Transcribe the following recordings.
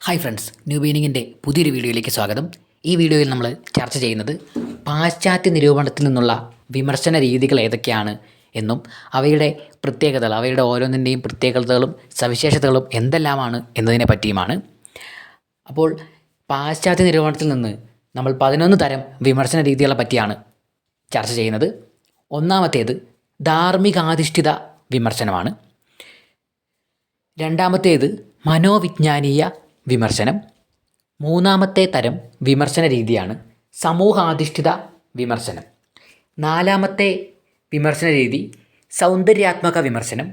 Hi friends new ബീനിങ്ങിന്റെ പുതിയൊരു വീഡിയോയിലേക്ക് സ്വാഗതം. ഈ വീഡിയോയിൽ നമ്മൾ ചർച്ച ചെയ്യുന്നത് പാശ്ചാത്യ നിരൂപണത്തിൽ നിന്നുള്ള വിമർശന രീതികൾ ഏതൊക്കെയാണ് എന്നും അവയുടെ പ്രത്യേകതകൾ അവയുടെ ഓരോന്നിന്റെയും പ്രത്യേകതകളും സവിശേഷതകളും എന്തെല്ലാമാണ് എന്നതിനെ പറ്റിയുമാണ്. അപ്പോൾ പാശ്ചാത്യ നിരൂപണത്തിൽ നിന്ന് നമ്മൾ പതിനൊന്ന് തരം വിമർശന രീതികളെ പറ്റിയാണ് ചർച്ച ചെയ്യുന്നത്. ഒന്നാമത്തേത് ധാർമ്മികാധിഷ്ഠിത വിമർശനമാണ്. രണ്ടാമത്തേത് മനോവിജ്ഞാനീയ വിമർശനം. മൂന്നാമത്തെ തരം വിമർശന രീതിയാണ് സമൂഹാധിഷ്ഠിത വിമർശനം. നാലാമത്തെ വിമർശന രീതി സൗന്ദര്യാത്മക വിമർശനം.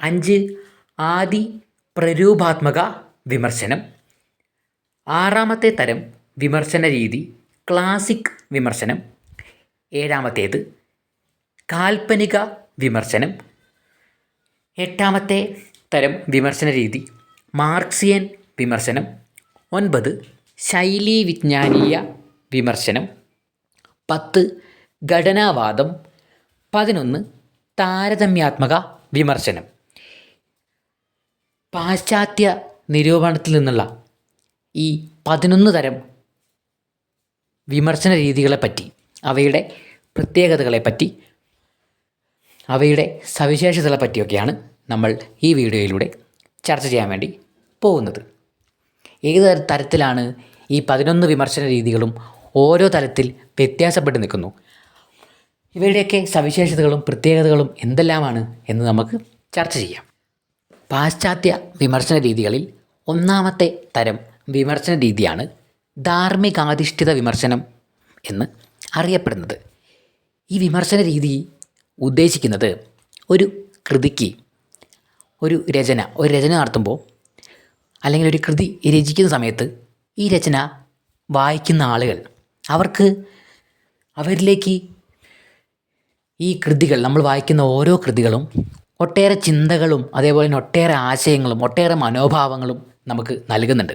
അഞ്ച് ആദി പ്രരൂപാത്മക വിമർശനം. ആറാമത്തെ തരം വിമർശന രീതി ക്ലാസിക് വിമർശനം. ഏഴാമത്തേത് കാൽപ്പനിക വിമർശനം. എട്ടാമത്തെ തരം വിമർശന രീതി മാർക്സിയൻ വിമർശനം. ഒൻപത് ശൈലീ വിജ്ഞാനീയ വിമർശനം. പത്ത് ഘടനാവാദം. പതിനൊന്ന് താരതമ്യാത്മക വിമർശനം. പാശ്ചാത്യ നിരൂപണത്തിൽ നിന്നുള്ള ഈ പതിനൊന്ന് തരം വിമർശന രീതികളെപ്പറ്റി അവയുടെ പ്രത്യേകതകളെപ്പറ്റി അവയുടെ സവിശേഷതകളെപ്പറ്റിയൊക്കെയാണ് നമ്മൾ ഈ വീഡിയോയിലൂടെ ചർച്ച ചെയ്യാൻ വേണ്ടി പോകുന്നത്. ഏത് തരത്തിലാണ് ഈ പതിനൊന്ന് വിമർശന രീതികളും ഓരോ തലത്തിൽ വ്യത്യാസപ്പെട്ട് നിൽക്കുന്നു? ഇവരുടെയൊക്കെ സവിശേഷതകളും പ്രത്യേകതകളും എന്തെല്ലാമാണ് എന്ന് നമുക്ക് ചർച്ച ചെയ്യാം. പാശ്ചാത്യ വിമർശന രീതികളിൽ ഒന്നാമത്തെ തരം വിമർശന രീതിയാണ് ധാർമ്മികാധിഷ്ഠിത വിമർശനം എന്ന് അറിയപ്പെടുന്നത്. ഈ വിമർശന രീതി ഉദ്ദേശിക്കുന്നത് ഒരു കൃതിക്ക് ഒരു രചന ഒരു രചന നടത്തുമ്പോൾ അല്ലെങ്കിൽ ഒരു കൃതി രചിക്കുന്ന സമയത്ത് ഈ രചന വായിക്കുന്ന ആളുകൾ അവർക്ക് അവരിലേക്ക് ഈ കൃതികൾ നമ്മൾ വായിക്കുന്ന ഓരോ കൃതികളും ഒട്ടേറെ ചിന്തകളും അതേപോലെ തന്നെ ഒട്ടേറെ ആശയങ്ങളും ഒട്ടേറെ മനോഭാവങ്ങളും നമുക്ക് നൽകുന്നുണ്ട്.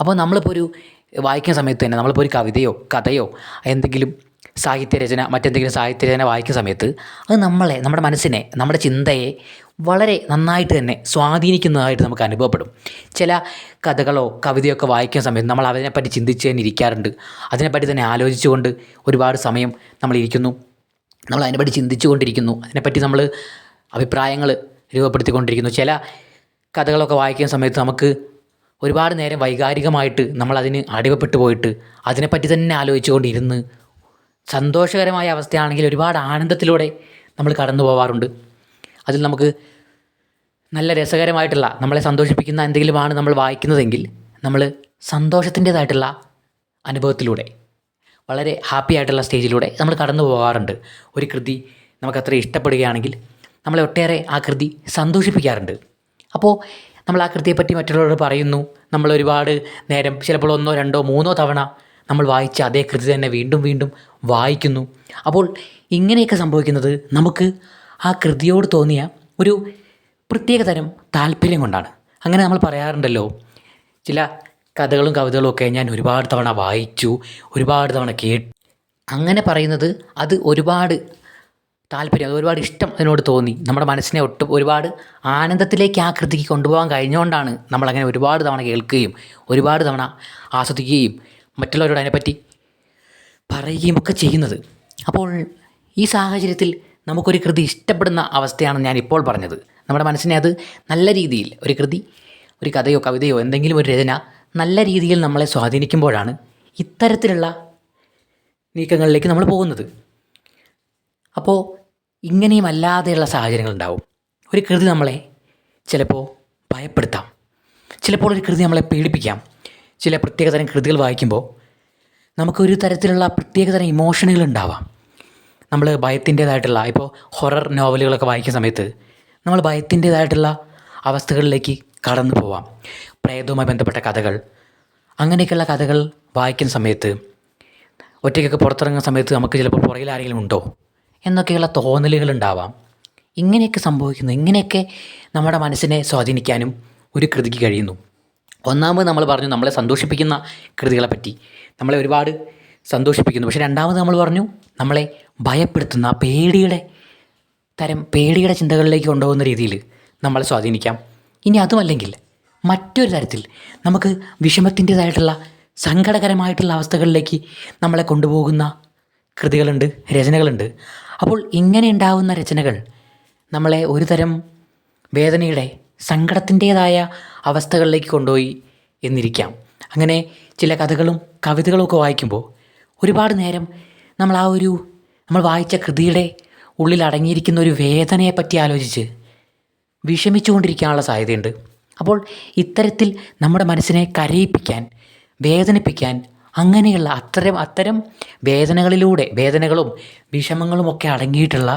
അപ്പോൾ നമ്മളിപ്പോൾ ഒരു വായിക്കുന്ന സമയത്ത് തന്നെ നമ്മളിപ്പോൾ ഒരു കവിതയോ കഥയോ എന്തെങ്കിലും സാഹിത്യരചന മറ്റെന്തെങ്കിലും സാഹിത്യരചന വായിക്കുന്ന സമയത്ത് അത് നമ്മളെ നമ്മുടെ മനസ്സിനെ നമ്മുടെ ചിന്തയെ വളരെ നന്നായിട്ട് തന്നെ സ്വാധീനിക്കുന്നതായിട്ട് നമുക്ക് അനുഭവപ്പെടും. ചില കഥകളോ കവിതയോ ഒക്കെ വായിക്കുന്ന സമയത്ത് നമ്മൾ അതിനെപ്പറ്റി ചിന്തിച്ച് തന്നെ ഇരിക്കാറുണ്ട്. അതിനെപ്പറ്റി തന്നെ ആലോചിച്ചുകൊണ്ട് ഒരുപാട് സമയം നമ്മൾ ഇരിക്കുന്നു. നമ്മൾ അതിനെപ്പറ്റി ചിന്തിച്ചുകൊണ്ടിരിക്കുന്നു. അതിനെപ്പറ്റി നമ്മൾ അഭിപ്രായങ്ങൾ രൂപപ്പെടുത്തിക്കൊണ്ടിരിക്കുന്നു. ചില കഥകളൊക്കെ വായിക്കുന്ന സമയത്ത് നമുക്ക് ഒരുപാട് നേരം വൈകാരികമായിട്ട് നമ്മൾ അതിന് അടിമപ്പെട്ടു പോയിട്ട് അതിനെപ്പറ്റി തന്നെ ആലോചിച്ചുകൊണ്ടിരുന്ന് സന്തോഷകരമായ അവസ്ഥയാണെങ്കിൽ ഒരുപാട് ആനന്ദത്തിലൂടെ നമ്മൾ കടന്നു പോവാറുണ്ട്. അതിൽ നമുക്ക് നല്ല രസകരമായിട്ടുള്ള നമ്മളെ സന്തോഷിപ്പിക്കുന്ന എന്തെങ്കിലുമാണ് നമ്മൾ വായിക്കുന്നതെങ്കിൽ നമ്മൾ സന്തോഷത്തിന്റേതായിട്ടുള്ള അനുഭവത്തിലൂടെ വളരെ ഹാപ്പി ആയിട്ടുള്ള സ്റ്റേജിലൂടെ നമ്മൾ കടന്നു പോകാറുണ്ട് ഒരു കൃതി നമുക്കത്ര ഇഷ്ടപ്പെടുകയാണെങ്കിൽ നമ്മളെ ഒട്ടേറെ ആ കൃതി സന്തോഷിപ്പിക്കാറുണ്ട്. അപ്പോൾ നമ്മൾ ആ കൃതിയെപ്പറ്റി മറ്റുള്ളവരോട് പറയുന്നു. നമ്മൾ ഒരുപാട് നേരം ചിലപ്പോൾ ഒന്നോ രണ്ടോ മൂന്നോ തവണ നമ്മൾ വായിച്ച അതേ കൃതി തന്നെ വീണ്ടും വീണ്ടും വായിക്കുന്നു. അപ്പോൾ ഇങ്ങനെയൊക്കെ സംഭവിക്കുന്നത് നമുക്ക് ആ കൃതിയോട് തോന്നിയ ഒരു പ്രത്യേകതരം താല്പര്യം കൊണ്ടാണ്. അങ്ങനെ നമ്മൾ പറയാറുണ്ടല്ലോ ചില കഥകളും കവിതകളും ഒക്കെ ഞാൻ ഒരുപാട് തവണ വായിച്ചു ഒരുപാട് തവണ കേട്ടു. അങ്ങനെ പറയുന്നത് അത് ഒരുപാട് താല്പര്യം അത് ഒരുപാട് ഇഷ്ടം അതിനോട് തോന്നി. നമ്മുടെ മനസ്സിനെ ഒട്ടും ഒരുപാട് ആനന്ദത്തിലേക്ക് ആ കൃതിക്ക് കൊണ്ടുപോകാൻ കഴിഞ്ഞുകൊണ്ടാണ് നമ്മളങ്ങനെ ഒരുപാട് തവണ കേൾക്കുകയും ഒരുപാട് തവണ ആസ്വദിക്കുകയും മറ്റുള്ളവരോട് അതിനെപ്പറ്റി പറയുകയും ഒക്കെ ചെയ്യുന്നത്. അപ്പോൾ ഈ സാഹചര്യത്തിൽ നമുക്കൊരു കൃതി ഇഷ്ടപ്പെടുന്ന അവസ്ഥയാണ് ഞാൻ ഇപ്പോൾ പറഞ്ഞത്. നമ്മുടെ മനസ്സിനെ അത് നല്ല രീതിയിൽ ഒരു കൃതി ഒരു കഥയോ കവിതയോ എന്തെങ്കിലും ഒരു രചന നല്ല രീതിയിൽ നമ്മളെ സ്വാധീനിക്കുമ്പോഴാണ് ഇത്തരത്തിലുള്ള നീക്കങ്ങളിലേക്ക് നമ്മൾ പോകുന്നത്. അപ്പോൾ ഇങ്ങനെയും അല്ലാതെയുള്ള സാഹചര്യങ്ങളുണ്ടാവും ഒരു കൃതി നമ്മളെ ചിലപ്പോൾ ഭയപ്പെടുത്താം. ചിലപ്പോൾ ഒരു കൃതി നമ്മളെ പേടിപ്പിക്കാം ചില പ്രത്യേകതരം കൃതികൾ വായിക്കുമ്പോൾ നമുക്കൊരു തരത്തിലുള്ള പ്രത്യേകതരം ഇമോഷനുകൾ ഉണ്ടാവാം. നമ്മൾ ഭയത്തിന്റേതായിട്ടുള്ള ഇപ്പോൾ ഹൊറർ നോവലുകളൊക്കെ വായിക്കുന്ന സമയത്ത് നമ്മൾ ഭയത്തിന്റേതായിട്ടുള്ള അവസ്ഥകളിലേക്ക് കടന്നു പോവാം. പ്രേതവുമായി ബന്ധപ്പെട്ട കഥകൾ അങ്ങനെയൊക്കെയുള്ള കഥകൾ വായിക്കുന്ന സമയത്ത് ഒറ്റയ്ക്കൊക്കെ പുറത്തിറങ്ങുന്ന സമയത്ത് നമുക്ക് ചിലപ്പോൾ പുറകിൽ ആരെങ്കിലും ഉണ്ടോ എന്നൊക്കെയുള്ള തോന്നലുകൾ ഉണ്ടാവാം. ഇങ്ങനെയൊക്കെ സംഭവിക്കുന്നു. ഇങ്ങനെയൊക്കെ നമ്മുടെ മനസ്സിനെ സ്വാധീനിക്കാനും ഒരു കൃതിക്ക് കഴിയുന്നു. ഒന്നാമത് നമ്മൾ പറഞ്ഞു നമ്മളെ സന്തോഷിപ്പിക്കുന്ന കൃതികളെ പറ്റി നമ്മളെ ഒരുപാട് സന്തോഷിപ്പിക്കുന്നു. പക്ഷേ രണ്ടാമത് നമ്മൾ പറഞ്ഞു നമ്മളെ ഭയപ്പെടുത്തുന്ന പേടിയുടെ തരം പേടിയുടെ ചിന്തകളിലേക്ക് കൊണ്ടുപോകുന്ന രീതിയിൽ നമ്മളെ സ്വാധീനിക്കാം. ഇനി അതുമല്ലെങ്കിൽ മറ്റൊരു തരത്തിൽ നമുക്ക് വിഷമത്തിന്റേതായിട്ടുള്ള സങ്കടകരമായിട്ടുള്ള അവസ്ഥകളിലേക്ക് നമ്മളെ കൊണ്ടുപോകുന്ന കൃതികളുണ്ട് രചനകളുണ്ട്. അപ്പോൾ ഇങ്ങനെ ഉണ്ടാകുന്ന രചനകൾ നമ്മളെ ഒരു തരം വേദനയുടെ സങ്കടത്തിന്റേതായ അവസ്ഥകളിലേക്ക് കൊണ്ടുപോയി എന്നിരിക്കാം. അങ്ങനെ ചില കഥകളും കവിതകളൊക്കെ വായിക്കുമ്പോൾ ഒരുപാട് നേരം നമ്മൾ ആ ഒരു നമ്മൾ വായിച്ച കൃതിയുടെ ഉള്ളിൽ അടങ്ങിയിരിക്കുന്ന ഒരു വേദനയെപ്പറ്റി ആലോചിച്ച് വിഷമിച്ചുകൊണ്ടിരിക്കാനുള്ള സാധ്യതയുണ്ട്. അപ്പോൾ ഇത്തരത്തിൽ നമ്മുടെ മനസ്സിനെ കരയിപ്പിക്കാൻ വേദനിപ്പിക്കാൻ അങ്ങനെയുള്ള അത്തരം അത്തരം വേദനകളിലൂടെ വേദനകളും വിഷമങ്ങളുമൊക്കെ അടങ്ങിയിട്ടുള്ള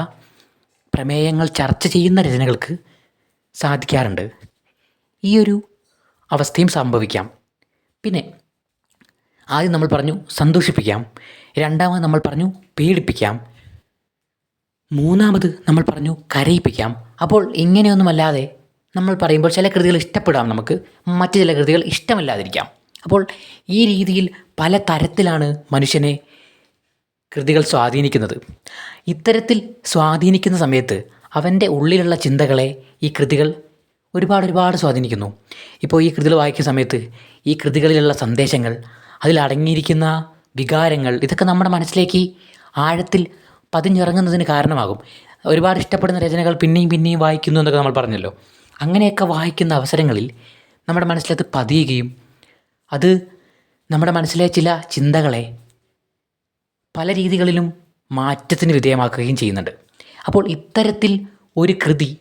പ്രമേയങ്ങൾ ചർച്ച ചെയ്യുന്ന രചനകൾക്ക് സാധിക്കാറുണ്ട്. ഈ ഒരു അവസ്ഥയും സംഭവിക്കാം. പിന്നെ ആദ്യം നമ്മൾ പറഞ്ഞു സന്തോഷിപ്പിക്കാം. രണ്ടാമത് നമ്മൾ പറഞ്ഞു പേടിപ്പിക്കാം. മൂന്നാമത് നമ്മൾ പറഞ്ഞു കരയിപ്പിക്കാം. അപ്പോൾ ഇങ്ങനെയൊന്നുമല്ലാതെ നമ്മൾ പറയുമ്പോൾ ചില കൃതികൾ ഇഷ്ടപ്പെടാം നമുക്ക്. മറ്റു ചില കൃതികൾ ഇഷ്ടമല്ലാതിരിക്കാം. അപ്പോൾ ഈ രീതിയിൽ പല തരത്തിലാണ് മനുഷ്യനെ കൃതികൾ സ്വാധീനിക്കുന്നത്. ഇത്തരത്തിൽ സ്വാധീനിക്കുന്ന സമയത്ത് അവന്റെ ഉള്ളിലുള്ള ചിന്തകളെ ഈ കൃതികൾ ഒരുപാട് ഒരുപാട് സ്വാധീനിക്കുന്നു. ഇപ്പോൾ ഈ കൃതികൾ വായിക്കുന്ന സമയത്ത് ഈ കൃതികളിലുള്ള സന്ദേശങ്ങൾ അതിലടങ്ങിയിരിക്കുന്ന വികാരങ്ങൾ ഇതൊക്കെ നമ്മുടെ മനസ്സിലേക്ക് ആഴത്തിൽ പതിഞ്ഞിറങ്ങുന്നതിന് കാരണമാകും. ഒരുപാട് ഇഷ്ടപ്പെടുന്ന രചനകൾ പിന്നെയും പിന്നെയും വായിക്കുന്നു എന്നൊക്കെ നമ്മൾ പറഞ്ഞല്ലോ. അങ്ങനെയൊക്കെ വായിക്കുന്ന അവസരങ്ങളിൽ നമ്മുടെ മനസ്സിലത് പതിയുകയും അത് നമ്മുടെ മനസ്സിലെ ചില ചിന്തകളെ പല രീതികളിലും മാറ്റത്തിന് വിധേയമാക്കുകയും ചെയ്യുന്നുണ്ട്. അപ്പോൾ ഇത്തരത്തിൽ ഒരു കൃതി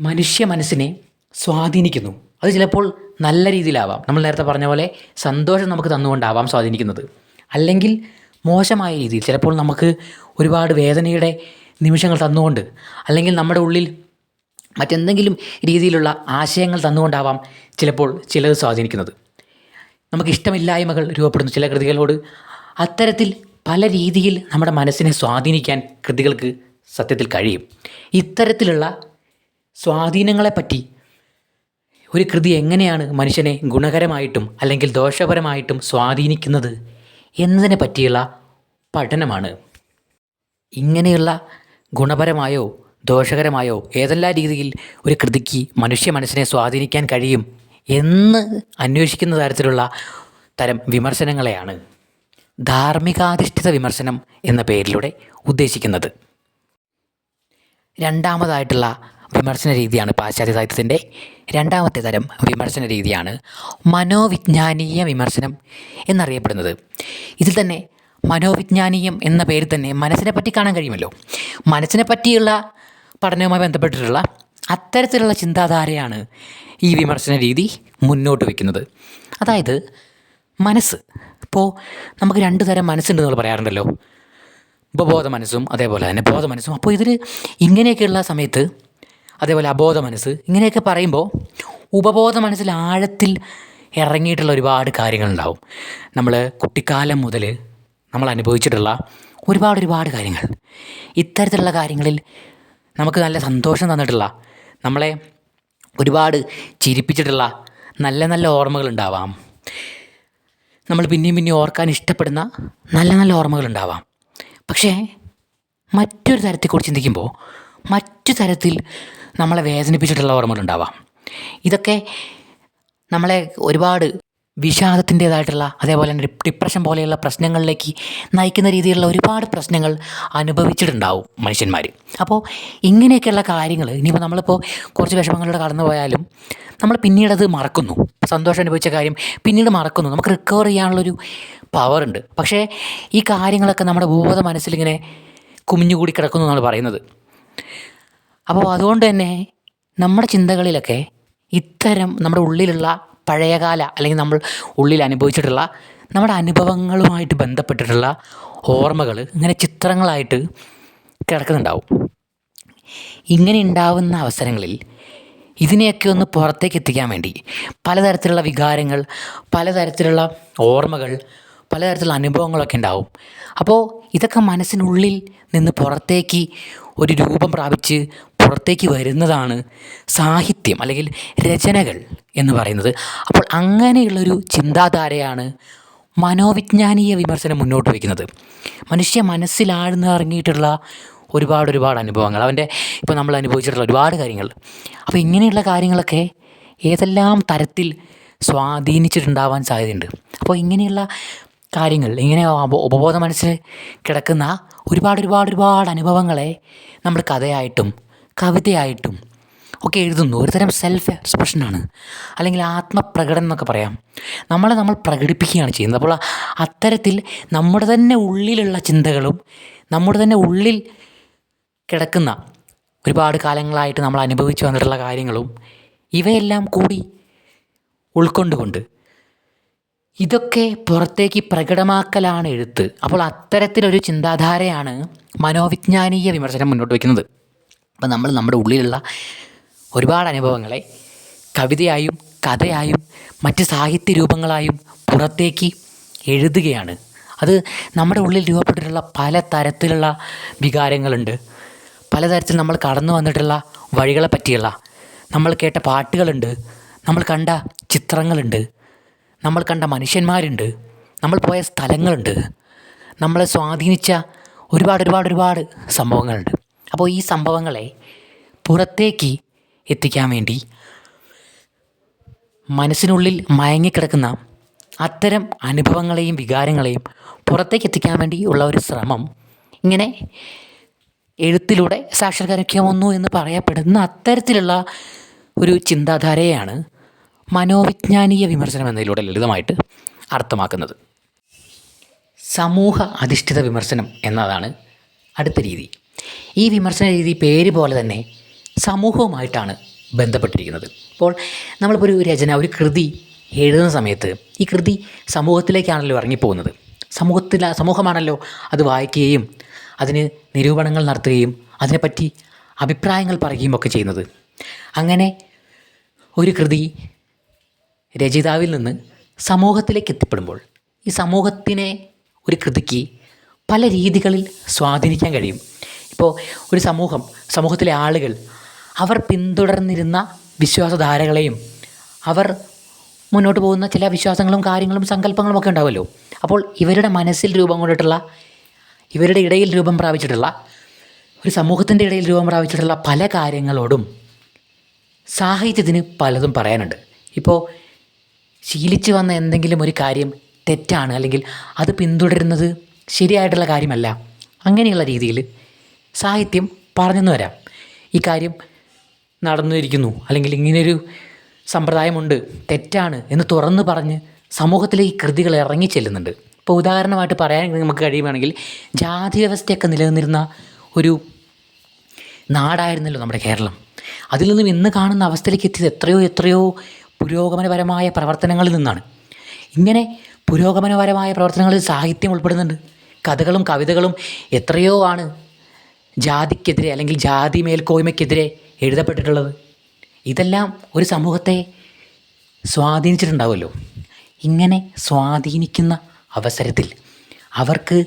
മനുഷ്യ മനസ്സിനെ സ്വാധീനിക്കുന്നു. അത് ചിലപ്പോൾ നല്ല രീതിയിലാവാം. നമ്മൾ നേരത്തെ പറഞ്ഞ പോലെ സന്തോഷം നമുക്ക് തന്നുകൊണ്ടാവാം സ്വാധീനിക്കുന്നത്. അല്ലെങ്കിൽ മോശമായ രീതിയിൽ ചിലപ്പോൾ നമുക്ക് ഒരുപാട് വേദനയുടെ നിമിഷങ്ങൾ തന്നുകൊണ്ട് അല്ലെങ്കിൽ നമ്മുടെ ഉള്ളിൽ മറ്റെന്തെങ്കിലും രീതിയിലുള്ള ആശയങ്ങൾ തന്നുകൊണ്ടാവാം ചിലപ്പോൾ ചിലത് സ്വാധീനിക്കുന്നത്. നമുക്ക് ഇഷ്ടമില്ലായ്മകൾ രൂപപ്പെടുന്നു ചില കൃതികളോട്. അത്തരത്തിൽ പല രീതിയിൽ നമ്മുടെ മനസ്സിനെ സ്വാധീനിക്കാൻ കൃതികൾക്ക് സത്യത്തിൽ കഴിയും. ഇത്തരത്തിലുള്ള സ്വാധീനങ്ങളെപ്പറ്റി. ഒരു കൃതി എങ്ങനെയാണ് മനുഷ്യനെ ഗുണകരമായിട്ടും അല്ലെങ്കിൽ ദോഷപരമായിട്ടും സ്വാധീനിക്കുന്നത് എന്നതിനെ പറ്റിയുള്ള പഠനമാണ്. ഇങ്ങനെയുള്ള ഗുണപരമായോ ദോഷകരമായോ ഏതെല്ലാം രീതിയിൽ ഒരു കൃതിക്ക് മനുഷ്യ മനസ്സിനെ സ്വാധീനിക്കാൻ കഴിയും എന്ന് അന്വേഷിക്കുന്ന തരത്തിലുള്ള തരം വിമർശനങ്ങളെയാണ് ധാർമ്മികാധിഷ്ഠിത വിമർശനം എന്ന പേരിലൂടെ ഉദ്ദേശിക്കുന്നത്. രണ്ടാമതായിട്ടുള്ള വിമർശന രീതിയാണ് പാശ്ചാത്യ സാഹിത്യത്തിന്റെ രണ്ടാമത്തെ തരം വിമർശന രീതിയാണ് മനോവിജ്ഞാനീയ വിമർശനം എന്നറിയപ്പെടുന്നത്. ഇതിൽ തന്നെ മനോവിജ്ഞാനീയം എന്ന പേരിൽ തന്നെ മനസ്സിനെ പറ്റി കാണാൻ കഴിയുമല്ലോ. മനസ്സിനെ പറ്റിയുള്ള പഠനവുമായി ബന്ധപ്പെട്ടിട്ടുള്ള അത്തരത്തിലുള്ള ചിന്താധാരയാണ് ഈ വിമർശന രീതി മുന്നോട്ട് വയ്ക്കുന്നത്. അതായത് മനസ്സ്. ഇപ്പോൾ നമുക്ക് രണ്ട് തരം മനസ്സുണ്ട് നമ്മൾ പറയാറുണ്ടല്ലോ. ഉപബോധ മനസ്സും അതേപോലെ തന്നെ ബോധ മനസ്സും അപ്പോൾ ഇതിൽ ഇങ്ങനെയൊക്കെയുള്ള സമയത്ത് അതേപോലെ അബോധ മനസ്സ് ഇങ്ങനെയൊക്കെ പറയുമ്പോൾ ഉപബോധ മനസ്സിൽ ആഴത്തിൽ ഇറങ്ങിയിട്ടുള്ള ഒരുപാട് കാര്യങ്ങളുണ്ടാവും. നമ്മൾ കുട്ടിക്കാലം മുതൽ നമ്മൾ അനുഭവിച്ചിട്ടുള്ള ഒരുപാട് ഒരുപാട് കാര്യങ്ങൾ. ഇത്തരത്തിലുള്ള കാര്യങ്ങളിൽ നമുക്ക് നല്ല സന്തോഷം തന്നിട്ടുള്ള നമ്മളെ ഒരുപാട് ചിരിപ്പിച്ചിട്ടുള്ള നല്ല നല്ല ഓർമ്മകളുണ്ടാവാം നമ്മൾ പിന്നെയും പിന്നെയും ഓർക്കാൻ ഇഷ്ടപ്പെടുന്ന നല്ല നല്ല ഓർമ്മകളുണ്ടാവാം പക്ഷേ മറ്റൊരു തരത്തെക്കുറിച്ച് ചിന്തിക്കുമ്പോൾ മറ്റു തരത്തിൽ നമ്മളെ വേദനിപ്പിച്ചിട്ടുള്ള ഓർമ്മകളുണ്ടാവാം. ഇതൊക്കെ നമ്മളെ ഒരുപാട് വിഷാദത്തിന്റേതായിട്ടുള്ള അതേപോലെ തന്നെ ഡിപ്രഷൻ പോലെയുള്ള പ്രശ്നങ്ങളിലേക്ക് നയിക്കുന്ന രീതിയിലുള്ള ഒരുപാട് പ്രശ്നങ്ങൾ അനുഭവിച്ചിട്ടുണ്ടാവും മനുഷ്യന്മാർ അപ്പോൾ ഇങ്ങനെയൊക്കെയുള്ള കാര്യങ്ങൾ ഇനിയിപ്പോൾ നമ്മളിപ്പോൾ കുറച്ച് വിഷമങ്ങളിലൂടെ കടന്നു പോയാലും നമ്മൾ പിന്നീടത് മറക്കുന്നു. സന്തോഷം അനുഭവിച്ച കാര്യം പിന്നീട് മറക്കുന്നു. നമുക്ക് റിക്കവർ ചെയ്യാനുള്ളൊരു പവറുണ്ട് പക്ഷേ ഈ കാര്യങ്ങളൊക്കെ നമ്മുടെ ബോധ മനസ്സിലിങ്ങനെ കുമിഞ്ഞുകൂടി കിടക്കുന്നു എന്നാണ് പറയുന്നത്. അപ്പോൾ അതുകൊണ്ട് തന്നെ നമ്മുടെ ചിന്തകളിലൊക്കെ ഇത്തരം നമ്മുടെ ഉള്ളിലുള്ള പഴയകാല അല്ലെങ്കിൽ നമ്മൾ ഉള്ളിൽ അനുഭവിച്ചിട്ടുള്ള നമ്മുടെ അനുഭവങ്ങളുമായിട്ട് ബന്ധപ്പെട്ടിട്ടുള്ള ഓർമ്മകൾ ഇങ്ങനെ ചിത്രങ്ങളായിട്ട് കിടക്കുന്നുണ്ടാവും. ഇങ്ങനെ ഉണ്ടാവുന്ന അവസരങ്ങളിൽ ഇതിനെയൊക്കെ ഒന്ന് പുറത്തേക്ക് എത്തിക്കാൻ വേണ്ടി പലതരത്തിലുള്ള വികാരങ്ങൾ പലതരത്തിലുള്ള ഓർമ്മകൾ പലതരത്തിലുള്ള അനുഭവങ്ങളൊക്കെ ഉണ്ടാവും. അപ്പോൾ ഇതൊക്കെ മനസ്സിനുള്ളിൽ നിന്ന് പുറത്തേക്ക് ഒരു രൂപം പ്രാപിച്ച് പുറത്തേക്ക് വരുന്നതാണ് സാഹിത്യം അല്ലെങ്കിൽ രചനകൾ എന്ന് പറയുന്നത്. അപ്പോൾ അങ്ങനെയുള്ളൊരു ചിന്താധാരയാണ് മനോവിജ്ഞാനീയ വിമർശനം മുന്നോട്ട് വയ്ക്കുന്നത്. മനുഷ്യ മനസ്സിലാഴ്ന്ന് ഇറങ്ങിയിട്ടുള്ള ഒരുപാട് ഒരുപാട് അനുഭവങ്ങൾ. അവന്റെ ഇപ്പോൾ നമ്മൾ അനുഭവിച്ചിട്ടുള്ള ഒരുപാട് കാര്യങ്ങൾ. അപ്പോൾ ഇങ്ങനെയുള്ള കാര്യങ്ങളൊക്കെ ഏതെല്ലാം തരത്തിൽ സ്വാധീനിച്ചിട്ടുണ്ടാവാൻ സാധ്യതയുണ്ട്. അപ്പോൾ ഇങ്ങനെയുള്ള കാര്യങ്ങൾ ഇങ്ങനെ ഉപ- ഉപബോധ മനസ്സിൽ കിടക്കുന്ന ഒരുപാട് ഒരുപാട് ഒരുപാട് അനുഭവങ്ങളെ നമ്മൾ കഥയായിട്ടും കവിതയായിട്ടും ഒക്കെ എഴുതുന്നു. ഒരുതരം സെൽഫ് എക്സ്പ്രഷനാണ് അല്ലെങ്കിൽ ആത്മപ്രകടനം എന്നൊക്കെ പറയാം. നമ്മളെ നമ്മൾ പ്രകടിപ്പിക്കുകയാണ് ചെയ്യുന്നത്. അപ്പോൾ അത്തരത്തിൽ നമ്മുടെ തന്നെ ഉള്ളിലുള്ള ചിന്തകളും നമ്മുടെ തന്നെ ഉള്ളിൽ കിടക്കുന്ന ഒരുപാട് കാലങ്ങളായിട്ട് നമ്മൾ അനുഭവിച്ചു വന്നിട്ടുള്ള കാര്യങ്ങളും ഇവയെല്ലാം കൂടി ഉൾക്കൊണ്ടുകൊണ്ട് ഇതൊക്കെ പുറത്തേക്ക് പ്രകടമാക്കലാണ് എഴുത്ത്. അപ്പോൾ അത്തരത്തിലൊരു ചിന്താധാരയാണ് മനോവിജ്ഞാനീയ വിമർശനം മുന്നോട്ട് വയ്ക്കുന്നത്. അപ്പം നമ്മൾ നമ്മുടെ ഉള്ളിലുള്ള ഒരുപാട് അനുഭവങ്ങളെ കവിതയായും കഥയായും മറ്റ് സാഹിത്യ രൂപങ്ങളായും പുറത്തേക്ക് എഴുതുകയാണ്. അത് നമ്മുടെ ഉള്ളിൽ രൂപപ്പെട്ടിട്ടുള്ള പല തരത്തിലുള്ള വികാരങ്ങളുണ്ട്. പലതരത്തിൽ നമ്മൾ കടന്നു വന്നിട്ടുള്ള വഴികളെ പറ്റിയുള്ള നമ്മൾ കേട്ട പാട്ടുകളുണ്ട്. നമ്മൾ കണ്ട ചിത്രങ്ങളുണ്ട്. നമ്മൾ കണ്ട മനുഷ്യന്മാരുണ്ട്. നമ്മൾ പോയ സ്ഥലങ്ങളുണ്ട്. നമ്മളെ സ്വാധീനിച്ച ഒരുപാട് ഒരുപാട് ഒരുപാട് സംഭവങ്ങളുണ്ട്. അപ്പോൾ ഈ സംഭവങ്ങളെ പുറത്തേക്ക് എത്തിക്കാൻ വേണ്ടി മനസ്സിനുള്ളിൽ മയങ്ങിക്കിടക്കുന്ന അത്തരം അനുഭവങ്ങളെയും വികാരങ്ങളെയും പുറത്തേക്ക് എത്തിക്കാൻ വേണ്ടി ഉള്ള ഒരു ശ്രമം ഇങ്ങനെ എഴുത്തിലൂടെ സാക്ഷാത്കരിക്കാവുന്നു എന്ന് പറയപ്പെടുന്ന അത്തരത്തിലുള്ള ഒരു ചിന്താധാരയെയാണ് മനോവിജ്ഞാനീയ വിമർശനം എന്നതിലൂടെ ലളിതമായിട്ട് അർത്ഥമാക്കുന്നത്. സമൂഹ അധിഷ്ഠിത വിമർശനം എന്നതാണ് അടുത്ത രീതി. ഈ വിമർശന രീതി പേര് പോലെ തന്നെ സമൂഹവുമായിട്ടാണ് ബന്ധപ്പെട്ടിരിക്കുന്നത്. അപ്പോൾ നമ്മളിപ്പോൾ ഒരു രചന ഒരു കൃതി എഴുതുന്ന സമയത്ത് ഈ കൃതി സമൂഹത്തിലേക്കാണല്ലോ ഇറങ്ങിപ്പോകുന്നത്. സമൂഹത്തിൽ സമൂഹമാണല്ലോ അത് വായിക്കുകയും അതിന് നിരൂപണങ്ങൾ നടത്തുകയും അതിനെപ്പറ്റി അഭിപ്രായങ്ങൾ പറയുകയും ഒക്കെ ചെയ്യുന്നത്. അങ്ങനെ ഒരു കൃതി രചയിതാവിൽ നിന്ന് സമൂഹത്തിലേക്ക് എത്തിപ്പെടുമ്പോൾ ഈ സമൂഹത്തിനെ ഒരു കൃതിക്ക് പല രീതികളിൽ സ്വാധീനിക്കാൻ കഴിയും. ഇപ്പോൾ ഒരു സമൂഹം സമൂഹത്തിലെ ആളുകൾ അവർ പിന്തുടർന്നിരുന്ന വിശ്വാസധാരകളെയും അവർ മുന്നോട്ട് പോകുന്ന ചില വിശ്വാസങ്ങളും കാര്യങ്ങളും സങ്കല്പങ്ങളും ഒക്കെ ഉണ്ടാവുമല്ലോ. അപ്പോൾ ഇവരുടെ മനസ്സിൽ രൂപം കൊണ്ടിട്ടുള്ള ഇവരുടെ ഇടയിൽ രൂപം പ്രാപിച്ചിട്ടുള്ള ഒരു സമൂഹത്തിന്റെ ഇടയിൽ രൂപം പ്രാപിച്ചിട്ടുള്ള പല കാര്യങ്ങളോടും സാഹിത്യത്തിന് പലതും പറയാനുണ്ട്. ഇപ്പോൾ ശീലിച്ചു വന്ന എന്തെങ്കിലും ഒരു കാര്യം തെറ്റാണ് അല്ലെങ്കിൽ അത് പിന്തുടരുന്നത് ശരിയായിട്ടുള്ള കാര്യമല്ല. അങ്ങനെയുള്ള രീതിയിൽ സാഹിത്യം പറഞ്ഞെന്ന് വരാം. ഈ കാര്യം നടന്നിരിക്കുന്നു അല്ലെങ്കിൽ ഇങ്ങനെയൊരു സമ്പ്രദായമുണ്ട് തെറ്റാണ് എന്ന് തുറന്ന് പറഞ്ഞ് സമൂഹത്തിലെ ഈ കൃതികൾ ഇറങ്ങി ചെല്ലുന്നുണ്ട്. ഇപ്പോൾ ഉദാഹരണമായിട്ട് പറയാൻ നമുക്ക് കഴിയുകയാണെങ്കിൽ ജാതി വ്യവസ്ഥയൊക്കെ നിലനിന്നിരുന്ന ഒരു നാടായിരുന്നല്ലോ നമ്മുടെ കേരളം. അതിൽ നിന്നും ഇന്ന് കാണുന്ന അവസ്ഥയിലേക്ക് എത്തിയത് എത്രയോ എത്രയോ പുരോഗമനപരമായ പ്രവർത്തനങ്ങളിൽ നിന്നാണ്. ഇങ്ങനെ പുരോഗമനപരമായ പ്രവർത്തനങ്ങളിൽ സാഹിത്യം ഉൾപ്പെടുന്നുണ്ട്. കഥകളും കവിതകളും എത്രയോ ആണ് ജാതിക്കെതിരെ അല്ലെങ്കിൽ ജാതി മേൽക്കോയ്മയ്ക്കെതിരെ എഴുതപ്പെട്ടിട്ടുള്ളത്. ഇതെല്ലാം ഒരു സമൂഹത്തെ സ്വാധീനിച്ചിട്ടുണ്ടാവുമല്ലോ. ഇങ്ങനെ സ്വാധീനിക്കുന്ന അവസരത്തിൽ അവർക്ക്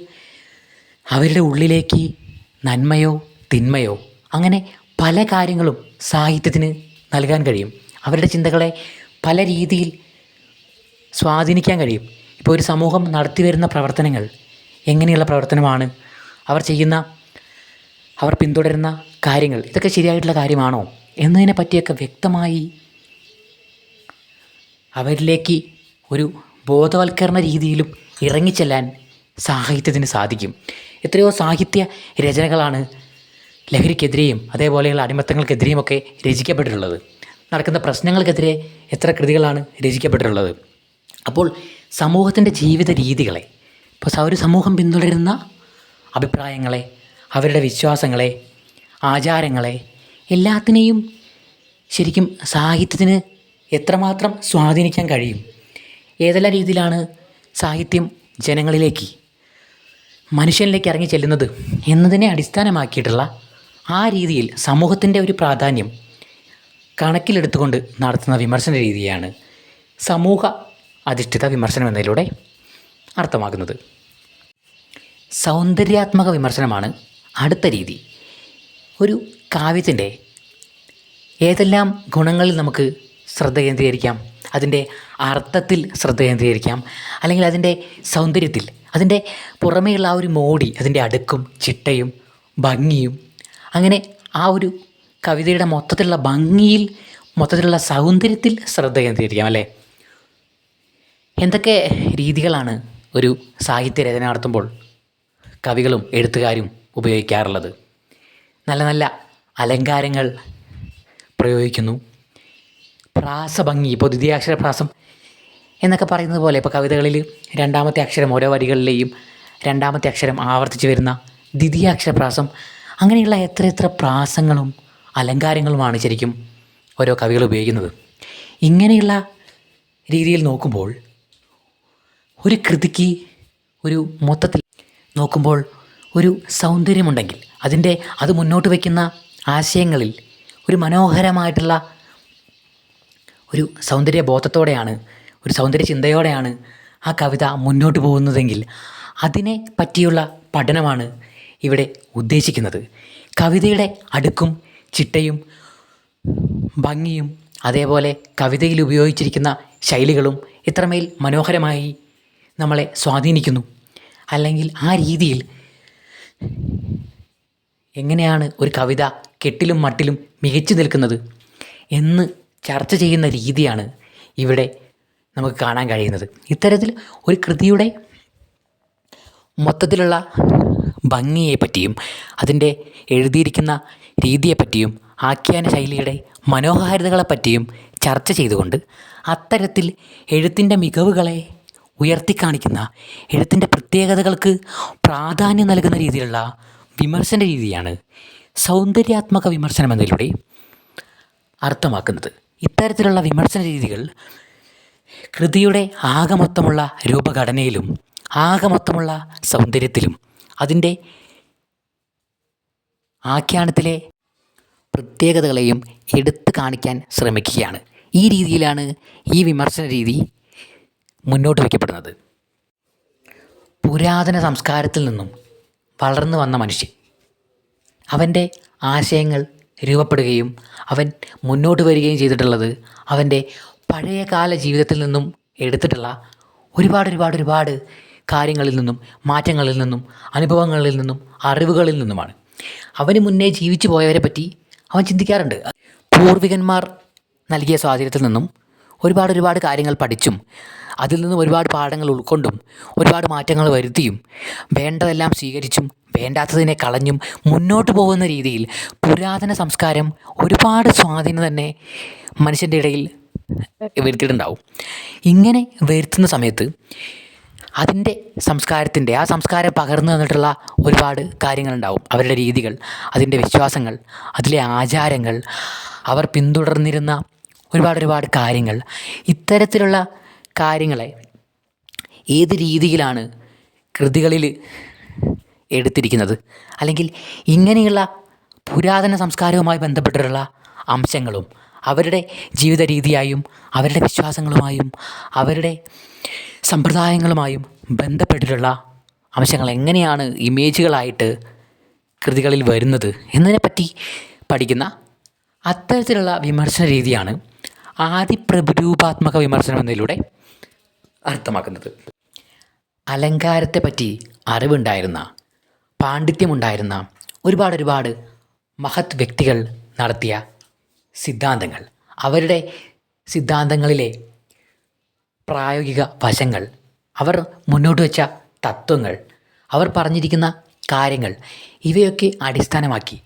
അവരുടെ ഉള്ളിലേക്ക് നന്മയോ തിന്മയോ അങ്ങനെ പല കാര്യങ്ങളും സാഹിത്യത്തിന് നൽകാൻ കഴിയും. അവരുടെ ചിന്തകളെ പല രീതിയിൽ സ്വാധീനിക്കാൻ കഴിയും. ഇപ്പോൾ ഒരു സമൂഹം നടത്തി വരുന്ന പ്രവർത്തനങ്ങൾ എങ്ങനെയുള്ള പ്രവർത്തനമാണ്? അവർ ചെയ്യുന്ന അവർ പിന്തുടരുന്ന കാര്യങ്ങൾ ഇതൊക്കെ ശരിയായിട്ടുള്ള കാര്യമാണോ? എന്നതിനെ പറ്റിയൊക്കെ വ്യക്തമായി അവരിലേക്ക് ഒരു ബോധവൽക്കരണ രീതിയിലും ഇറങ്ങിച്ചെല്ലാൻ സാഹിത്യത്തിന് സാധിക്കും. എത്രയോ സാഹിത്യ രചനകളാണ് ലഹരിക്കെതിരെയും അതേപോലെയുള്ള അടിമത്തങ്ങൾക്കെതിരെയും ഒക്കെ രചിക്കപ്പെട്ടിട്ടുള്ളത്. നടക്കുന്ന പ്രശ്നങ്ങൾക്കെതിരെ എത്ര കൃതികളാണ് രചിക്കപ്പെട്ടിട്ടുള്ളത്. അപ്പോൾ സമൂഹത്തിന്റെ ജീവിത രീതികളെ ഇപ്പോൾ ഒരു സമൂഹം പിന്തുടരുന്ന അഭിപ്രായങ്ങളെ അവരുടെ വിശ്വാസങ്ങളെ ആചാരങ്ങളെ എല്ലാത്തിനെയും ശരിക്കും സാഹിത്യത്തിന് എത്രമാത്രം സ്വാധീനിക്കാൻ കഴിയും? ഏതെല്ലാം രീതിയിലാണ് സാഹിത്യം ജനങ്ങളിലേക്ക് മനുഷ്യനിലേക്ക് ഇറങ്ങി ചെല്ലുന്നത് എന്നതിനെ അടിസ്ഥാനമാക്കിയിട്ടുള്ള ആ രീതിയിൽ സമൂഹത്തിന്റെ ഒരു പ്രാധാന്യം കണക്കിലെടുത്തുകൊണ്ട് നടത്തുന്ന വിമർശന രീതിയാണ് സമൂഹ അധിഷ്ഠിത വിമർശനം എന്നതിലൂടെ അർത്ഥമാക്കുന്നത്. സൗന്ദര്യാത്മക വിമർശനമാണ് അടുത്ത രീതി. ഒരു കാവ്യത്തിന്റെ ഏതെല്ലാം ഗുണങ്ങളിൽ നമുക്ക് ശ്രദ്ധ കേന്ദ്രീകരിക്കാം അതിന്റെ അർത്ഥത്തിൽ ശ്രദ്ധ കേന്ദ്രീകരിക്കാം അല്ലെങ്കിൽ അതിന്റെ സൗന്ദര്യത്തിൽ അതിന്റെ പുറമേയുള്ള ആ ഒരു മോടി അതിന്റെ അടുക്കും ചിട്ടയും ഭംഗിയും അങ്ങനെ ആ ഒരു കവിതയുടെ മൊത്തത്തിലുള്ള ഭംഗിയിൽ മൊത്തത്തിലുള്ള സൗന്ദര്യത്തിൽ ശ്രദ്ധ കേന്ദ്രീകരിക്കാം അല്ലേ? എന്തൊക്കെ രീതികളാണ് ഒരു സാഹിത്യ രചന നടത്തുമ്പോൾ കവികളും എഴുത്തുകാരും ഉപയോഗിക്കാറുള്ളത്? നല്ല നല്ല അലങ്കാരങ്ങൾ പ്രയോഗിക്കുന്നു. പ്രാസഭംഗി ഇപ്പോൾ ദ്വിതീയ അക്ഷരപ്രാസം എന്നൊക്കെ പറയുന്നത് പോലെ ഇപ്പോൾ കവിതകളിൽ രണ്ടാമത്തെ അക്ഷരം ഓരോ വരികളിലെയും രണ്ടാമത്തെ അക്ഷരം ആവർത്തിച്ച് വരുന്ന ദ്വിതീയ അക്ഷരപ്രാസം അങ്ങനെയുള്ള എത്ര എത്ര പ്രാസങ്ങളും അലങ്കാരങ്ങളുമാണ് ശരിക്കും ഓരോ കവികൾ ഉപയോഗിക്കുന്നത്. ഇങ്ങനെയുള്ള രീതിയിൽ നോക്കുമ്പോൾ ഒരു കൃതിക്ക് ഒരു മൊത്തത്തിൽ നോക്കുമ്പോൾ ഒരു സൗന്ദര്യമുണ്ടെങ്കിൽ അതിന്റെ അത് മുന്നോട്ട് വയ്ക്കുന്ന ആശയങ്ങളിൽ ഒരു മനോഹരമായിട്ടുള്ള ഒരു സൗന്ദര്യ ബോധത്തോടെയാണ് ഒരു സൗന്ദര്യ ചിന്തയോടെയാണ് ആ കവിത മുന്നോട്ട് പോകുന്നതെങ്കിൽ അതിനെ പറ്റിയുള്ള പഠനമാണ് ഇവിടെ ഉദ്ദേശിക്കുന്നത്. കവിതയുടെ അടുക്കും ചിട്ടയും ഭംഗിയും അതേപോലെ കവിതയിൽ ഉപയോഗിച്ചിരിക്കുന്ന ശൈലികളും ഇത്രമേൽ മനോഹരമായി നമ്മളെ സ്വാധീനിക്കുന്നു. അല്ലെങ്കിൽ ആ രീതിയിൽ എങ്ങനെയാണ് ഒരു കവിത കെട്ടിലും മട്ടിലും മികച്ചു നിൽക്കുന്നത് എന്ന് ചർച്ച ചെയ്യുന്ന രീതിയാണ് ഇവിടെ നമുക്ക് കാണാൻ കഴിയുന്നത്. ഇത്തരത്തിൽ ഒരു കൃതിയുടെ മൊത്തത്തിലുള്ള ഭംഗിയെപ്പറ്റിയും അതിന്റെ എഴുതിയിരിക്കുന്ന രീതിയെപ്പറ്റിയും ആഖ്യാന ശൈലിയുടെ മനോഹാരിതകളെപ്പറ്റിയും ചർച്ച ചെയ്തുകൊണ്ട് അത്തരത്തിൽ എഴുത്തിന്റെ മികവുകളെ ഉയർത്തിക്കാണിക്കുന്ന എഴുത്തിന്റെ പ്രത്യേകതകൾക്ക് പ്രാധാന്യം നൽകുന്ന രീതിയിലുള്ള വിമർശന രീതിയാണ് സൗന്ദര്യാത്മക വിമർശനം എന്നതിലൂടെ അർത്ഥമാക്കുന്നത്. ഇത്തരത്തിലുള്ള വിമർശന രീതികൾ കൃതിയുടെ ആകമൊത്തമുള്ള രൂപഘടനയിലും ആകമൊത്തമുള്ള സൗന്ദര്യത്തിലും അതിന്റെ ആഖ്യാനത്തിലെ പ്രത്യേകതകളെയും എടുത്തു കാണിക്കാൻ ശ്രമിക്കുകയാണ്. ഈ രീതിയിലാണ് ഈ വിമർശന രീതി മുന്നോട്ട് വയ്ക്കപ്പെടുന്നത്. പുരാതന സംസ്കാരത്തിൽ നിന്നും വളർന്നു വന്ന മനുഷ്യൻ. അവന്റെ ആശയങ്ങൾ രൂപപ്പെടുകയും അവൻ മുന്നോട്ട് വരികയും ചെയ്തിട്ടുള്ളത് അവന്റെ പഴയകാല ജീവിതത്തിൽ നിന്നും എടുത്തിട്ടുള്ള ഒരുപാട് ഒരുപാട് ഒരുപാട് കാര്യങ്ങളിൽ നിന്നും മാറ്റങ്ങളിൽ നിന്നും അനുഭവങ്ങളിൽ നിന്നും അറിവുകളിൽ നിന്നുമാണ്. അവന് മുന്നേ ജീവിച്ചു പോയവരെ പറ്റി അവൻ ചിന്തിക്കാറുണ്ട്. പൂർവികന്മാർ നൽകിയ സ്വാധീനത്തിൽ നിന്നും ഒരുപാട് ഒരുപാട് കാര്യങ്ങൾ പഠിച്ചും അതിൽ നിന്നും ഒരുപാട് പാഠങ്ങൾ ഉൾക്കൊണ്ടും ഒരുപാട് മാറ്റങ്ങൾ വരുത്തിയും വേണ്ടതെല്ലാം സ്വീകരിച്ചും വേണ്ടാത്തതിനെ കളഞ്ഞും മുന്നോട്ട് പോകുന്ന രീതിയിൽ പുരാതന സംസ്കാരം ഒരുപാട് സ്വാധീനം തന്നെ മനുഷ്യന്റെ ഇടയിൽ വരുത്തിയിട്ടുണ്ടാവും. ഇങ്ങനെ വരുത്തുന്ന സമയത്ത് അതിന്റെ സംസ്കാരത്തിന്റെ ആ സംസ്കാരം പകർന്നു തന്നിട്ടുള്ള ഒരുപാട് കാര്യങ്ങളുണ്ടാവും. അവരുടെ രീതികൾ അതിന്റെ വിശ്വാസങ്ങൾ അതിലെ ആചാരങ്ങൾ അവർ പിന്തുടർന്നിരുന്ന ഒരുപാട് ഒരുപാട് കാര്യങ്ങൾ. ഇത്തരത്തിലുള്ള കാര്യങ്ങളെ ഏത് രീതിയിലാണ് കൃതികളിൽ എടുത്തിരിക്കുന്നത്? അല്ലെങ്കിൽ ഇങ്ങനെയുള്ള പുരാതന സംസ്കാരവുമായി ബന്ധപ്പെട്ടിട്ടുള്ള അംശങ്ങളും അവരുടെ ജീവിത രീതിയായും അവരുടെ വിശ്വാസങ്ങളുമായും അവരുടെ സമ്പ്രദായങ്ങളുമായും ബന്ധപ്പെട്ടിട്ടുള്ള അംശങ്ങൾ എങ്ങനെയാണ് ഇമേജുകളായിട്ട് കൃതികളിൽ വരുന്നത് എന്നതിനെപ്പറ്റി പഠിക്കുന്ന അത്തരത്തിലുള്ള വിമർശന രീതിയാണ് ആദിപ്രഭുരൂപാത്മക വിമർശനം എന്നതിലൂടെ അർത്ഥമാക്കുന്നത്. അലങ്കാരത്തെപ്പറ്റി അറിവുണ്ടായിരുന്ന പാണ്ഡിത്യമുണ്ടായിരുന്ന ഒരുപാട് ഒരുപാട് മഹത് വ്യക്തികൾ നടത്തിയ സിദ്ധാന്തങ്ങൾ. അവരുടെ സിദ്ധാന്തങ്ങളിലെ പ്രായോഗിക വശങ്ങൾ. അവർ മുന്നോട്ട് വെച്ച തത്വങ്ങൾ. അവർ പറഞ്ഞിരിക്കുന്ന കാര്യങ്ങൾ. ഇവയൊക്കെ അടിസ്ഥാനമാക്കി.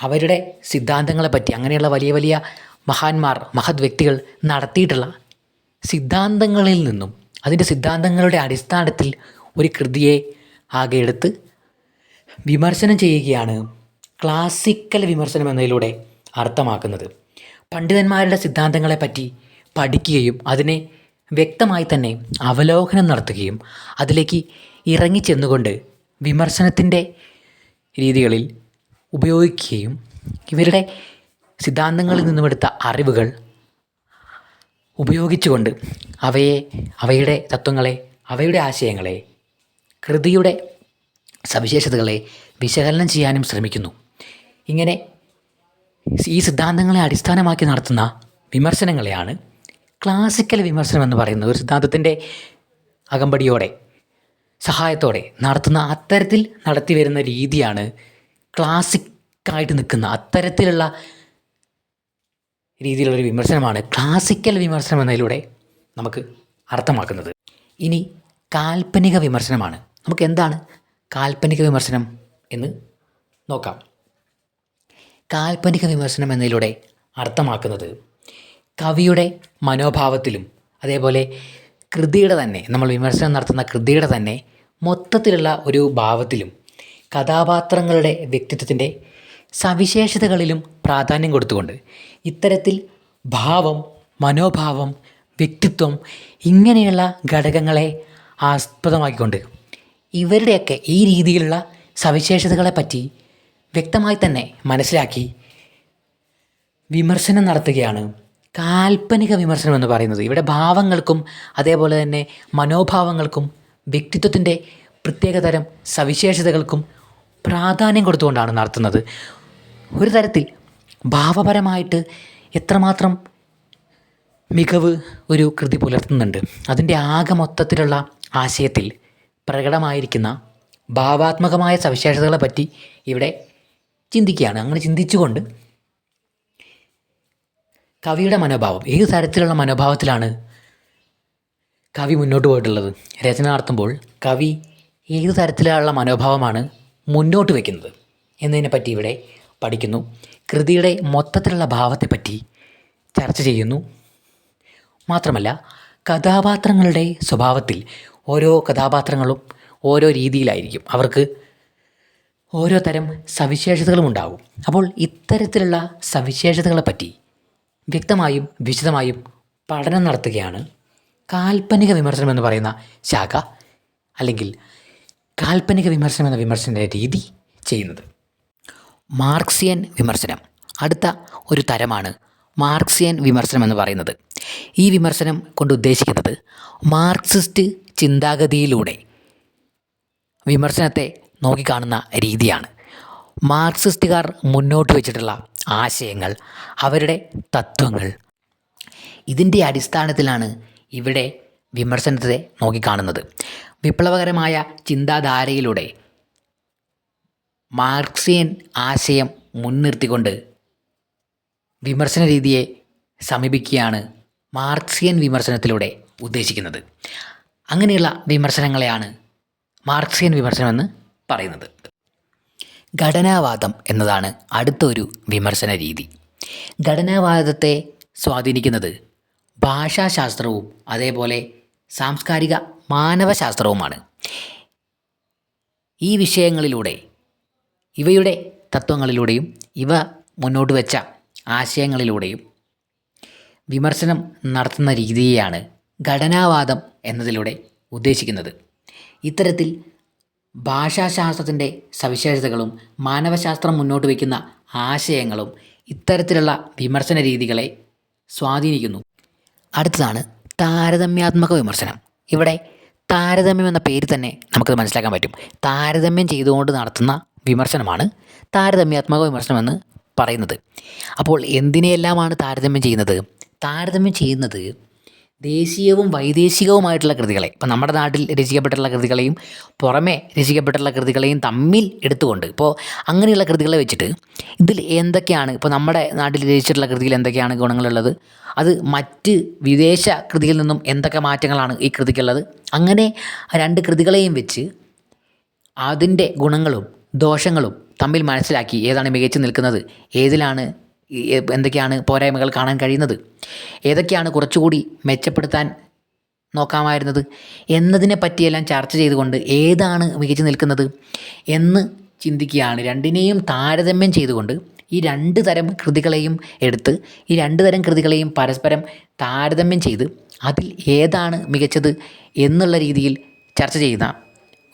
അവരുടെ സിദ്ധാന്തങ്ങളെപ്പറ്റി അങ്ങനെയുള്ള വലിയ വലിയ മഹാന്മാർ മഹത് വ്യക്തികൾ നടത്തിയിട്ടുള്ള സിദ്ധാന്തങ്ങളിൽ നിന്നും അതിന്റെ സിദ്ധാന്തങ്ങളുടെ അടിസ്ഥാനത്തിൽ ഒരു കൃതിയെ ആകെ എടുത്ത് വിമർശനം ചെയ്യുകയാണ് ക്ലാസിക്കൽ വിമർശനം എന്നതിലൂടെ അർത്ഥമാക്കുന്നത്. പണ്ഡിതന്മാരുടെ സിദ്ധാന്തങ്ങളെപ്പറ്റി പഠിക്കുകയും അതിനെ വ്യക്തമായി തന്നെ അവലോകനം നടത്തുകയും അതിലേക്ക് ഇറങ്ങിച്ചെന്നുകൊണ്ട് വിമർശനത്തിന്റെ രീതികളിൽ ഉപയോഗിക്കുകയും ഇവരുടെ സിദ്ധാന്തങ്ങളിൽ നിന്നുമെടുത്ത അറിവുകൾ ഉപയോഗിച്ചുകൊണ്ട് അവയെ അവയുടെ തത്വങ്ങളെ അവയുടെ ആശയങ്ങളെ കൃതിയുടെ സവിശേഷതകളെ വിശകലനം ചെയ്യാനും ശ്രമിക്കുന്നു. ഇങ്ങനെ ഈ സിദ്ധാന്തങ്ങളെ അടിസ്ഥാനമാക്കി നടത്തുന്ന വിമർശനങ്ങളെയാണ് ക്ലാസിക്കൽ വിമർശനം എന്ന് പറയുന്നത് ഒരു സിദ്ധാന്തത്തിന്റെ അകമ്പടിയോടെ സഹായത്തോടെ നടത്തുന്ന അത്തരത്തിൽ നടത്തി വരുന്ന രീതിയാണ് ക്ലാസിക്കായിട്ട് നിൽക്കുന്ന അത്തരത്തിലുള്ള രീതിയിലുള്ളൊരു വിമർശനമാണ് ക്ലാസിക്കൽ വിമർശനം എന്നതിലൂടെ നമുക്ക് അർത്ഥമാക്കുന്നത്. ഇനി കാൽപ്പനിക വിമർശനമാണ്. നമുക്ക് എന്താണ് കാൽപ്പനിക വിമർശനം എന്ന് നോക്കാം. കാൽപ്പനിക വിമർശനം എന്നതിലൂടെ അർത്ഥമാക്കുന്നത് കവിയുടെ മനോഭാവത്തിലും അതേപോലെ കൃതിയുടെ തന്നെ നമ്മൾ വിമർശനം നടത്തുന്ന കൃതിയുടെ തന്നെ മൊത്തത്തിലുള്ള ഒരു ഭാവത്തിലും കഥാപാത്രങ്ങളുടെ വ്യക്തിത്വത്തിന്റെ സവിശേഷതകളിലും പ്രാധാന്യം കൊടുത്തുകൊണ്ട് ഇത്തരത്തിൽ ഭാവം മനോഭാവം വ്യക്തിത്വം ഇങ്ങനെയുള്ള ഘടകങ്ങളെ ആസ്പദമാക്കിക്കൊണ്ട് ഇവരുടെയൊക്കെ ഈ രീതിയിലുള്ള സവിശേഷതകളെ പറ്റി വ്യക്തമായി തന്നെ മനസ്സിലാക്കി വിമർശനം നടത്തുകയാണ് കാൽപ്പനിക വിമർശനം എന്ന് പറയുന്നത്. ഇവിടെ ഭാവങ്ങൾക്കും അതേപോലെ തന്നെ മനോഭാവങ്ങൾക്കും വ്യക്തിത്വത്തിന്റെ പ്രത്യേകതരം സവിശേഷതകൾക്കും പ്രാധാന്യം കൊടുത്തുകൊണ്ടാണ് നടത്തുന്നത്. ഒരു തരത്തിൽ ഭാവപരമായിട്ട് എത്രമാത്രം മികവ് ഒരു കൃതി പുലർത്തുന്നുണ്ട്. അതിന്റെ ആകെ മൊത്തത്തിലുള്ള ആശയത്തിൽ പ്രകടമായിരിക്കുന്ന ഭാവാത്മകമായ സവിശേഷതകളെ പറ്റി ഇവിടെ ചിന്തിക്കുകയാണ്. അങ്ങനെ ചിന്തിച്ചുകൊണ്ട് കവിയുടെ മനോഭാവം. ഏത് തരത്തിലുള്ള മനോഭാവത്തിലാണ് കവി മുന്നോട്ട് പോയിട്ടുള്ളത്? രചന നടത്തുമ്പോൾ കവി ഏത് തരത്തിലുള്ള മനോഭാവമാണ് മുന്നോട്ട് വയ്ക്കുന്നത് എന്നതിനെ പറ്റി ഇവിടെ പഠിക്കുന്നു. കൃതിയുടെ മൊത്തത്തിലുള്ള ഭാവത്തെപ്പറ്റി ചർച്ച ചെയ്യുന്നു. മാത്രമല്ല കഥാപാത്രങ്ങളുടെ സ്വഭാവത്തിൽ ഓരോ കഥാപാത്രങ്ങളും ഓരോ രീതിയിലായിരിക്കും. അവർക്ക് ഓരോ തരം സവിശേഷതകളും ഉണ്ടാകും. അപ്പോൾ ഇത്തരത്തിലുള്ള സവിശേഷതകളെ പറ്റി വ്യക്തമായും വിശദമായും പഠനം നടത്തുകയാണ്. കാൽപ്പനിക വിമർശനം എന്ന് പറയുന്ന ശാഖ അല്ലെങ്കിൽ കാൽപ്പനിക വിമർശനം എന്ന വിമർശന രീതി ചെയ്യുന്നത്. മാർക്സിയൻ വിമർശനം. അടുത്ത ഒരു തരമാണ് മാർക്സിയൻ വിമർശനം എന്ന് പറയുന്നത്. ഈ വിമർശനം കൊണ്ട് ഉദ്ദേശിക്കുന്നത് മാർക്സിസ്റ്റ് ചിന്താഗതിയിലൂടെ വിമർശനത്തെ നോക്കിക്കാണുന്ന രീതിയാണ്. മാർക്സിസ്റ്റുകാർ മുന്നോട്ട് വെച്ചിട്ടുള്ള ആശയങ്ങൾ അവരുടെ തത്വങ്ങൾ. ഇതിന്റെ അടിസ്ഥാനത്തിലാണ് ഇവിടെ വിമർശനത്തെ നോക്കിക്കാണുന്നത്. വിപ്ലവകരമായ ചിന്താധാരയിലൂടെ മാർക്സിയൻ ആശയം മുൻനിർത്തിക്കൊണ്ട് വിമർശന രീതിയെ സമീപിക്കുകയാണ് മാർക്സിയൻ വിമർശനത്തിലൂടെ ഉദ്ദേശിക്കുന്നത്. അങ്ങനെയുള്ള വിമർശനങ്ങളെയാണ് മാർക്സിയൻ വിമർശനമെന്ന് പറയുന്നത്. ഘടനാവാദം എന്നതാണ് അടുത്തൊരു വിമർശന രീതി. ഘടനാവാദത്തെ സ്വാധീനിക്കുന്നത് ഭാഷാശാസ്ത്രവും അതേപോലെ സാംസ്കാരിക മാനവശാസ്ത്രവുമാണ്. ഈ വിഷയങ്ങളിലൂടെ ഇവയുടെ തത്വങ്ങളിലൂടെയും ഇവ മുന്നോട്ട് വെച്ച ആശയങ്ങളിലൂടെയും വിമർശനം നടത്തുന്ന രീതിയെയാണ് ഘടനാവാദം എന്നതിലൂടെ ഉദ്ദേശിക്കുന്നത്. ഇത്തരത്തിൽ ഭാഷാശാസ്ത്രത്തിന്റെ സവിശേഷതകളും മാനവശാസ്ത്രം മുന്നോട്ട് വയ്ക്കുന്ന ആശയങ്ങളും ഇത്തരത്തിലുള്ള വിമർശന രീതികളെ സ്വാധീനിക്കുന്നു. അടുത്തതാണ് താരതമ്യാത്മക വിമർശനം. ഇവിടെ താരതമ്യം എന്ന പേര് തന്നെ നമുക്കത് മനസ്സിലാക്കാൻ പറ്റും. താരതമ്യം ചെയ്തുകൊണ്ട് നടത്തുന്ന വിമർശനമാണ് താരതമ്യാത്മക വിമർശനമെന്ന് പറയുന്നത്. അപ്പോൾ എന്തിനെയെല്ലാമാണ് താരതമ്യം ചെയ്യുന്നത്? താരതമ്യം ചെയ്യുന്നത് ദേശീയവും വൈദേശികവുമായിട്ടുള്ള കൃതികളെ ഇപ്പോൾ നമ്മുടെ നാട്ടിൽ രചിക്കപ്പെട്ടിട്ടുള്ള കൃതികളെയും പുറമെ രചിക്കപ്പെട്ടിട്ടുള്ള കൃതികളെയും തമ്മിൽ എടുത്തുകൊണ്ട് ഇപ്പോൾ അങ്ങനെയുള്ള കൃതികളെ വെച്ചിട്ട് ഇതിൽ എന്തൊക്കെയാണ് ഇപ്പോൾ നമ്മുടെ നാട്ടിൽ രചിച്ചിട്ടുള്ള കൃതിയിൽ എന്തൊക്കെയാണ് ഗുണങ്ങളുള്ളത്? അത് മറ്റ് വിദേശ കൃതിയിൽ നിന്നും എന്തൊക്കെ മാറ്റങ്ങളാണ് ഈ കൃതിക്കുള്ളത്? അങ്ങനെ രണ്ട് കൃതികളെയും വെച്ച് അതിന്റെ ഗുണങ്ങളും ദോഷങ്ങളും തമ്മിൽ മനസ്സിലാക്കി ഏതാണ് മികച്ചു നിൽക്കുന്നത് ഏതിലാണ് എന്തൊക്കെയാണ് പോരായ്മകൾ കാണാൻ കഴിയുന്നത്? ഏതൊക്കെയാണ് കുറച്ചുകൂടി മെച്ചപ്പെടുത്താൻ നോക്കാമായിരുന്നത്? എന്നതിനെ പറ്റിയെല്ലാം ചർച്ച ചെയ്തുകൊണ്ട് ഏതാണ് മികച്ചു നിൽക്കുന്നത് എന്ന് ചിന്തിക്കുകയാണ്. രണ്ടിനെയും താരതമ്യം ചെയ്തുകൊണ്ട് ഈ രണ്ട് തരം കൃതികളെയും എടുത്ത് ഈ രണ്ട് തരം കൃതികളെയും പരസ്പരം താരതമ്യം ചെയ്ത് അതിൽ ഏതാണ് മികച്ചത് എന്നുള്ള രീതിയിൽ ചർച്ച ചെയ്യുന്ന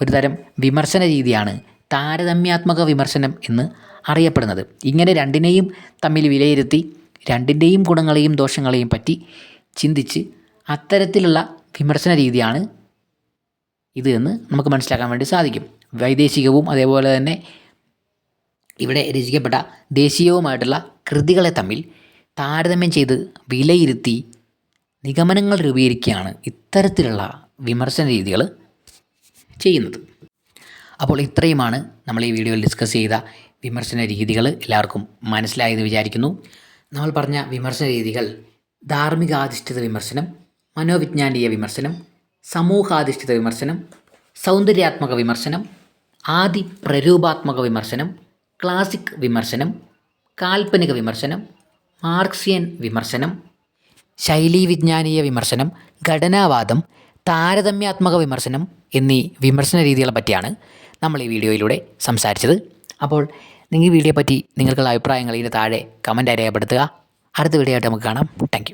ഒരു തരം വിമർശന രീതിയാണ് താരതമ്യാത്മക വിമർശനം എന്ന് അറിയപ്പെടുന്നത്. ഇങ്ങനെ രണ്ടിനെയും തമ്മിൽ വിലയിരുത്തി രണ്ടിന്റെയും ഗുണങ്ങളെയും ദോഷങ്ങളെയും പറ്റി ചിന്തിച്ച് അത്തരത്തിലുള്ള വിമർശന രീതിയാണ് ഇത് എന്ന് നമുക്ക് മനസ്സിലാക്കാൻ വേണ്ടി സാധിക്കും. വൈദേശികവും അതേപോലെ തന്നെ ഇവിടെ രചിക്കപ്പെട്ട ദേശീയവുമായിട്ടുള്ള കൃതികളെ തമ്മിൽ താരതമ്യം ചെയ്ത് വിലയിരുത്തി നിഗമനങ്ങൾ രൂപീകരിക്കുകയാണ് ഇത്തരത്തിലുള്ള വിമർശന രീതികൾ ചെയ്യുന്നത്. അപ്പോൾ ഇത്രയുമാണ് നമ്മൾ ഈ വീഡിയോയിൽ ഡിസ്കസ് ചെയ്ത വിമർശന രീതികൾ എല്ലാവർക്കും മനസ്സിലായെന്ന് വിചാരിക്കുന്നു. നമ്മൾ പറഞ്ഞ വിമർശന രീതികൾ ധാർമ്മികാധിഷ്ഠിത വിമർശനം മനോവിജ്ഞാനീയ വിമർശനം സമൂഹാധിഷ്ഠിത വിമർശനം സൗന്ദര്യാത്മക വിമർശനം ആദി പ്രരൂപാത്മക വിമർശനം ക്ലാസിക് വിമർശനം കാൽപ്പനിക വിമർശനം മാർക്സിയൻ വിമർശനം ശൈലീവിജ്ഞാനീയ വിമർശനം ഘടനാവാദം താരതമ്യാത്മക വിമർശനം എന്നീ വിമർശന രീതികളെ പറ്റിയാണ് നമ്മൾ ഈ വീഡിയോയിലൂടെ സംസാരിച്ചത്. അപ്പോൾ നിങ്ങൾ ഈ വീഡിയോ പറ്റി നിങ്ങൾക്കുള്ള അഭിപ്രായങ്ങൾ ഇതിന് താഴെ കമന്റായി രേഖപ്പെടുത്തുക. അടുത്ത വീഡിയോ ആയിട്ട് നമുക്ക് കാണാം. താങ്ക്